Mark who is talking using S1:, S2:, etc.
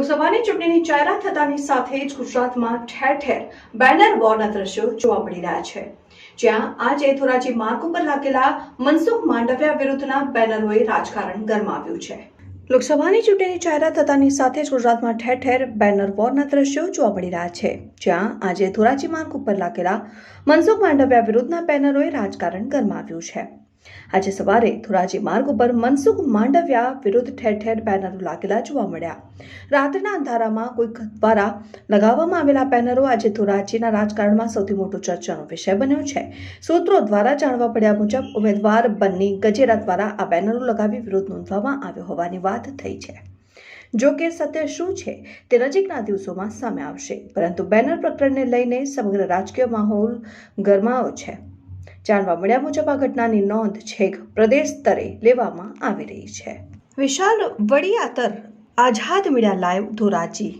S1: લોકસભાની ચૂંટણીની જાહેરાત થતાની સાથે જ ગુજરાતમાં ઠેર ઠેર બેનર વોરના દ્રશ્યો જોવા મળી રહ્યા છે. જ્યાં આજે ધોરાજી માર્ગ ઉપર લાગેલા મનસુખ માંડવિયા વિરુદ્ધના બેનરોએ રાજકારણ ગરમાવ્યું છે. લોકસભાની ચૂંટણીની જાહેરાત થતાની સાથે જ ગુજરાતમાં ઠેર ઠેર બેનર વોરના દ્રશ્યો જોવા મળી રહ્યા છે. જ્યાં આજે ધોરાજી માર્ગ ઉપર લાગેલા મનસુખ માંડવિયા વિરુદ્ધના બેનરોએ રાજકારણ ગરમાવ્યું છે. આજે સવારે ધોરાજી માર્ગ ઉપર મનસુખ માંડવિયા વિરુદ્ધ ઠેર ઠેર બેનરો લાગેલા જોવા મળ્યા. રાત્રિના અંધારામાં કોઈક દ્વારા લગાવવામાં આવેલા બેનરો આજે ધોરાજીના રાજકારણમાં સૌથી મોટો ચર્ચાનો વિષય બન્યો છે. સૂત્રો દ્વારા જાણવા પડ્યા મુજબ, ઉમેદવાર બન્ની ગજેરા દ્વારા આ બેનરો લગાવી વિરોધ નોંધવામાં આવ્યો હોવાની વાત થઈ છે. જો કે સત્ય શું છે તે નજીકના દિવસોમાં સામે આવશે, પરંતુ બેનર પ્રકરણને લઈને સમગ્ર રાજકીય માહોલ ગરમાયો છે. જાણવા મળ્યા મુજબ આ ઘટનાની નોંધ છેક પ્રદેશ સ્તરે લેવામાં આવી રહી છે. Vishal Vadiyatar Azad media live Dhoraji.